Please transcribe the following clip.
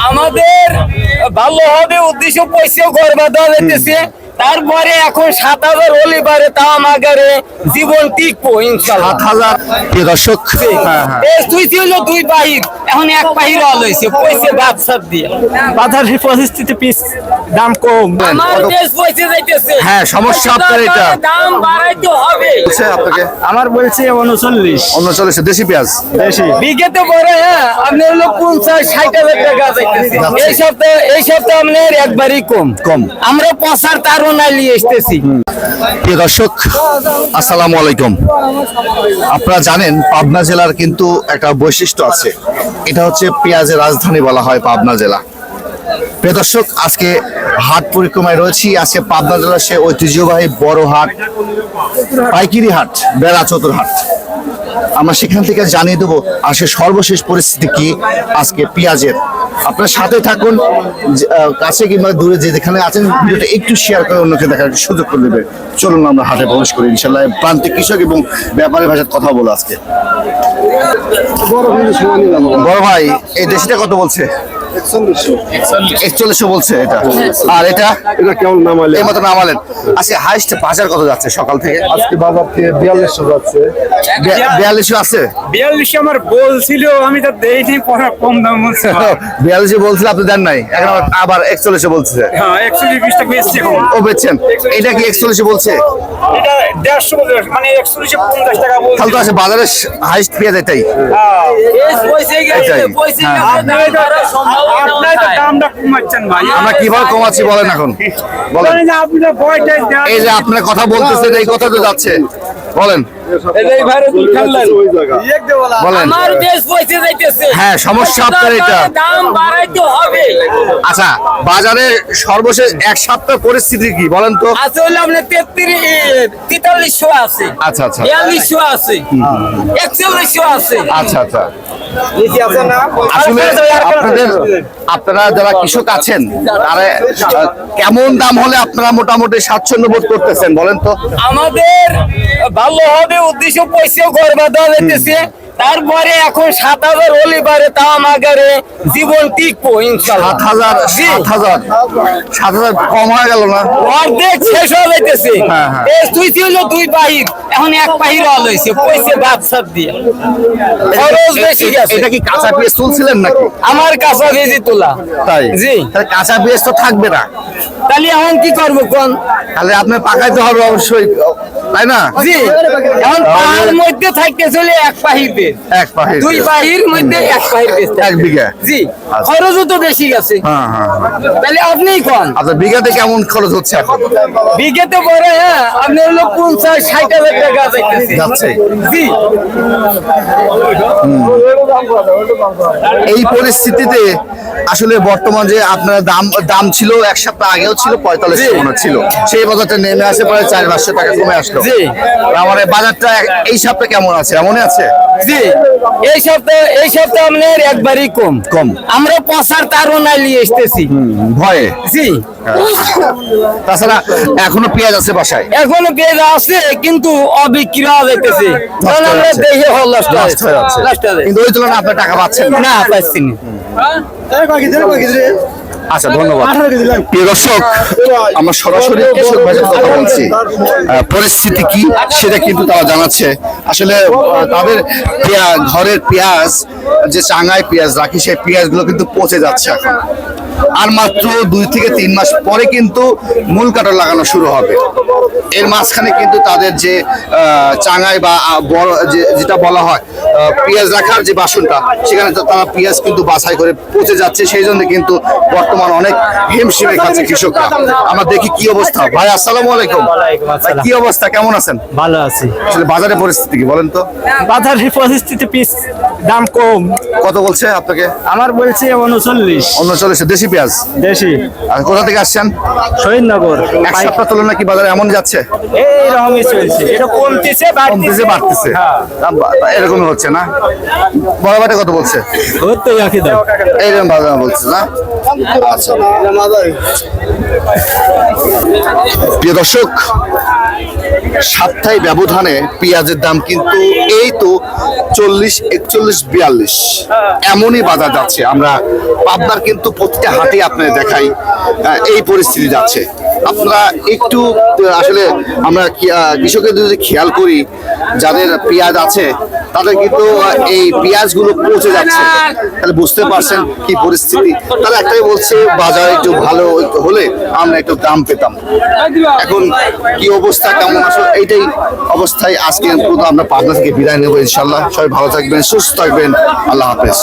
আমাদের ভালো হবে উদ্দেশ্য পয়সা গর্বা দেওয়া যেতেছে তারপরে এখন সাত হাজার হলে পারে তা আমাগারে জীবন টিকবো ইনশাল্লাহ। সাত হাজার? দর্শক হ্যাঁ হ্যাঁ। তুই ছিল দুই বাহির এখন এক বাহির হল হয়েছে পয়সা বাদশার দিয়ে। বাজারের পরিস্থিতি পিস? দাম কম। আমার দেশ পয়সা যাইতেছে। হ্যাঁ, সমস্যা আপনার এটা। দাম বাড়াইতে হবে। বলছে আপনাকে? আমার বলছে উনচল্লিশ। উনচল্লিশ দেশি পেঁয়াজ? বেশি বিঘেতে পরে হ্যাঁ আপনার হলো পঞ্চাশ ষাট হাজার টাকা যাইতেছে। এই সপ্তাহে এই সপ্তাহে আপনার একবারই কম। কম। আমরা পচার তারও দর্শক, আসসালামু আলাইকুম। আপনারা জানেন, পাবনা জেলার কিন্তু একটা বৈশিষ্ট্য আছে। এটা হচ্ছে পেঁয়াজের রাজধানী বলা হয় পাবনা জেলা। প্রিয় দর্শক, আজকে হাট পরিক্রমায় রয়েছি। আজকে পাবনা জেলার সে ঐতিহ্যবাহী বড় হাট, পাইকিরি হাট বেড়া চতুর হাট আমরা সেখান থেকে জানিয়ে দেবো আজকে সর্বশেষ পরিস্থিতি কি? আজকে পেঁয়াজের আপনার সাথে থাকুন কাছে কিংবা দূরে যে যেখানে আছেন ভিডিওটা একটু শেয়ার করে অন্যকে দেখার সুযোগ করে দেবে। চলুন আমরা হাটে প্রবেশ করি ইনশাল্লাহ প্রান্তিক কৃষক এবং ব্যাপারী ভাষায় কথা বলো আজকে। বড় ভাই এই দেশিটা কত বলছে? একচল্লিশশো বলছে এটা। আর এটা? এটা কেমন নামালে এই মতো নামালেন আজকে হাইস্ট বাজার কত যাচ্ছে সকাল থেকে? আজকে বাজার থেকে বিয়াল্লিশশো যাচ্ছে। বিয়াল্লিশশো আছে? বিয়াল্লিশ আমার বলছিল আমি তো দেইনি কম দাম বলছে। বিয়াল্লিশে বলছিল আপনি দেন নাই। এখন আবার- একচল্লিশে বলছে। হ্যাঁ একচল্লিশ বিশটা বেশি ও বেচছেন। এটা কি একচল্লিশে বলছে? এটা দেড়শো বলছে মানে একচল্লিশে পঞ্চাশ টাকা বলছে। তাহলে তো আছে বাজারে হাইস্ট পেঁয়াজ এটাই। গেছে এটাই। আমরা কীভাবে কমাচ্ছি বলেন এখন? বলেন। এই যে আপনার কথা বলতেছেন এই কথা তো যাচ্ছে। বলেন। ওই জায়গা। বলেন। আমার দেশ পয়সা যাইতেছে। হ্যাঁ, সমস্যা আপনার এটা। দাম বাড়াইতে হবে। আচ্ছা বাজারে সর্বশেষ এক সপ্তাহ পরিস্থিতি কি বলেন তো? আছে আপনার তেত্রিশ তেতাল্লিশশো আছে। আচ্ছা আচ্ছা। বিয়াল্লিশশো আছে। একচল্লিশশো আছে। আচ্ছা আচ্ছা। আসলে আপনাদের আপনারা যারা কৃষক আছেন তারা কেমন দাম হলে আপনারা মোটামুটি স্বাচ্ছন্দ্য বোধ করতেছেন বলেন তো? আমাদের ভালো হবে উদ্দেশ্য পয়সা গড়বা দেওয়া যেতেছে তারপরে এখন সাত হাজার হলে পারে তা আমাগারে জীবন টিকবো ইনশাল্লাহ। সাত হাজার সাত হাজার। সাত হাজার কম হয়ে গেল না? অর্ধেক শেষ হয়ে যাইতেছে। হ্যাঁ, হ্যাঁ। তুই ছিল দুই বাহির। এখন এক বাহির হল হয়েছে পয়সা বাদশার দিয়ে। খরচ বেশি গেছে। এটা কি কাঁচা পেঁয়াজ তুলছিলেন নাকি? আমার কাঁচা ভেজি তোলা। তাই? জি। তাহলে কাঁচা পেঁয়াজ তো থাকবে না। তাহলে এখন কি করব কোন? তাহলে আপনার পাকাইতে হবে অবশ্যই। তাই না? জি। এখন পাহাড়ের মধ্যে থাকতে চলে এক বেশ এক পাহে দুই বাহির মধ্যে এক বেশ এক বিঘা। জি। আচ্ছা। খরচও তো বেশি গেছে হ্যাঁ হ্যাঁ হ্যাঁ। তাহলে আপনিই কোন। আচ্ছা বিঘাতে কেমন খরচ হচ্ছে এখন? বিঘেতে পরে হ্যাঁ আপনার হলো পঞ্চাশ ষাট হাজার টাকা যাচ্ছে। জি। এই পরিস্থিতিতে আসলে বর্তমান যে আপনার দাম দাম ছিল এক সপ্তাহ আগেও ছিল পঁয়তাল্লিশ মনে ছিল সেই বাজারটা নেমে আসে পরে চার পাঁচশো টাকা কমে আসলো। জি। আমার বাজারটা এই সপ্তাহে কেমন আছে? এমনই আছে? জি। এই সপ্তাহে এই সপ্তাহে আপনার একবারই কম। কম। আমরা পচার তারও না নিয়ে এসতেছি ভয়ে। জি। তাছাড়া এখনও পেঁয়াজ আছে বাসায়? এখনও পেঁয়াজ আছে কিন্তু অবিক্রি হওয়া যাইতেছে। কারণ আমরা দেখে হল লাস্ট হয়ে যাচ্ছে। কিন্তু ওই তুলনায় আপনার টাকা পাচ্ছেন না। না পাচ্ছি না। আচ্ছা ধন্যবাদ। প্রিয় দর্শক আমরা সরাসরি কৃষক ভাইয়ের কথা বলছি। পরিস্থিতি কি সেটা কিন্তু তারা জানাচ্ছে। আসলে তাদের পেঁয়া- ঘরের পেঁয়াজ যে চাঙায় পেঁয়াজ রাখি সেই পেঁয়াজগুলো কিন্তু পচে যাচ্ছে এখন। আর মাত্র দুই থেকে তিন মাস পরে কিন্তু মূল কাটা লাগানো শুরু হবে। এর মাঝখানে কিন্তু তাদের যে আহ, চাঙায় বা বড় যেটা বলা হয় পেঁয়াজ রাখার যে বাসনটা সেখানে তারা পেঁয়াজ কিন্তু বাছাই করে পচে যাচ্ছে সেই জন্য কিন্তু বর্তমান অনেক হিমশিমে খাচ্ছে কৃষকরা। আমরা দেখি কি অবস্থা। ভাই আসসালামু আলাইকুম। কি অবস্থা? কেমন আছেন? ভালো আছি। আসলে বাজারের পরিস্থিতি কি বলেন তো? বাজারের পরিস্থিতি পিস দাম কম। কত বলছে আপনাকে? আমার বলছে উনচল্লিশ। উনচল্লিশে দেশি পেঁয়াজ? দেশি। আর কোথা থেকে আসছেন? শহীদনগর। এক সপ্তাহ তুলনা কি বাজারে এমন যাচ্ছে? এইরকমই চলছে। এটা কমতেছে কমতেছে বাড়তেছে। হ্যাঁ। এরকমই হচ্ছে। বলছে না? বড় বাটা কত বলছে? এইরকম ভাবে বলছে না? আচ্ছা। প্রিয় দর্শক সাতটাই ব্যবধানে পেঁয়াজের দাম কিন্তু এই তো চল্লিশ একচল্লিশ বিয়াল্লিশ। এমনই বাজার যাচ্ছে। আমরা পাবনার কিন্তু প্রতিটা হাটে আপনাদের দেখাই এই পরিস্থিতি যাচ্ছে। আপনারা একটু আসলে আমরা কৃষকের যদি খেয়াল করি, যাদের পেঁয়াজ আছে, তাদের কিন্তু এই পেঁয়াজগুলো পচে যাচ্ছে। তাহলে বুঝতে পারছেন কি পরিস্থিতি। তাহলে একটাই বলছে, বাজার একটু ভালো হলে আমরা একটু দাম পেতাম। এখন কি অবস্থা, কেমন আসলে এইটাই অবস্থায় আজকে পুরো আমরা পাবনা থেকে বিদায় নেব ইনশাল্লাহ সবাই ভালো থাকবেন, সুস্থ থাকবেন। আল্লাহ হাফেজ।